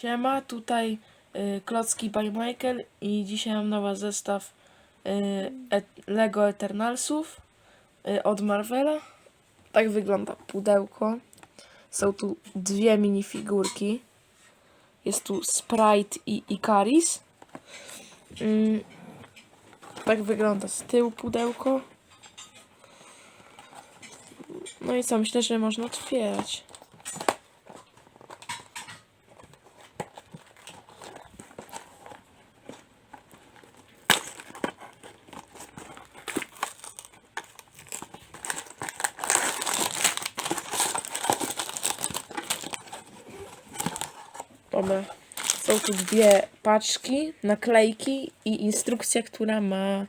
Siema, tutaj y, Klocki by Michael i dzisiaj mam nowy zestaw y, et, Lego Eternalsów y, od Marvela. Tak wygląda pudełko. Są tu dwie minifigurki. Jest tu Sprite i Icaris. Mm, tak wygląda z tyłu pudełko. No i co, myślę, że można otwierać. Dobra. Są tu dwie paczki, naklejki i instrukcja, która ma.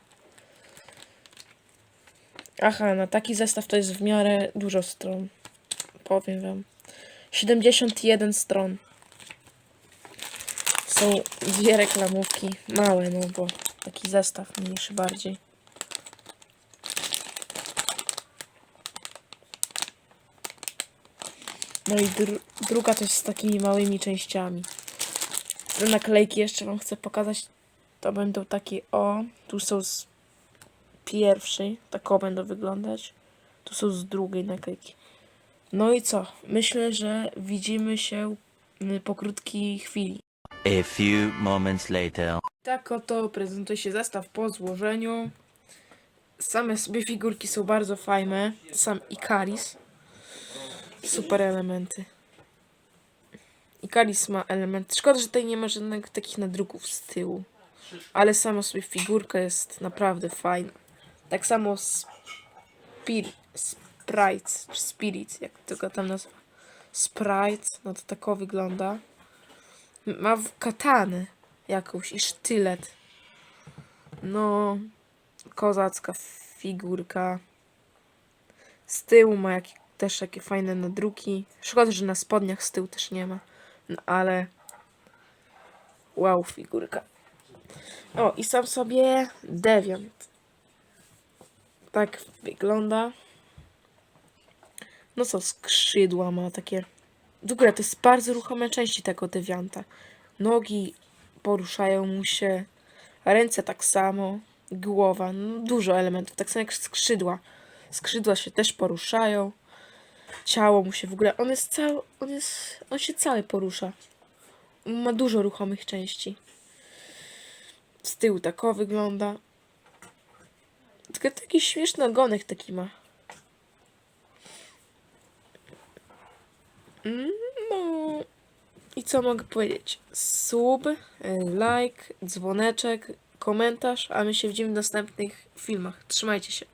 Aha, na taki zestaw to jest w miarę dużo stron. Powiem wam. 71 stron. Są dwie reklamówki. Małe, no bo taki zestaw mniejszy bardziej. No i dru druga to jest z takimi małymi częściami. Te naklejki jeszcze wam chcę pokazać. To będą takie o. Tu są z pierwszej. Tak o będą wyglądać. Tu są z drugiej naklejki. No i co? Myślę, że widzimy się y, po krótkiej chwili. A few moments later. Tak oto prezentuje się zestaw po złożeniu. Same sobie figurki są bardzo fajne. Sam Icaris. Super elementy. Icaris ma elementy. Szkoda, że tutaj nie ma żadnych takich nadruków z tyłu. Ale sama sobie figurka jest naprawdę fajna. Tak samo Spirit, Sprite, czy Spirit, jak to go tam nazywa. Sprite, no to tako wygląda. Ma w katanę jakąś i sztylet. No, kozacka figurka. Z tyłu ma jak, też takie fajne nadruki. Szkoda, że na spodniach z tyłu też nie ma. No ale. Wow, figurka. O, i sam sobie Deviant. Tak wygląda. No co, skrzydła ma takie. W ogóle to jest bardzo ruchome części tego Devianta. Nogi poruszają mu się, ręce tak samo, głowa, no dużo elementów, tak samo jak skrzydła. Skrzydła się też poruszają, ciało mu się w ogóle, on jest cały, on jest, on się cały porusza. Ma dużo ruchomych części. Z tyłu tak o wygląda. Tylko taki śmieszny ogonek taki ma. No. I co mogę powiedzieć? Sub, like, dzwoneczek, komentarz, a my się widzimy w następnych filmach. Trzymajcie się.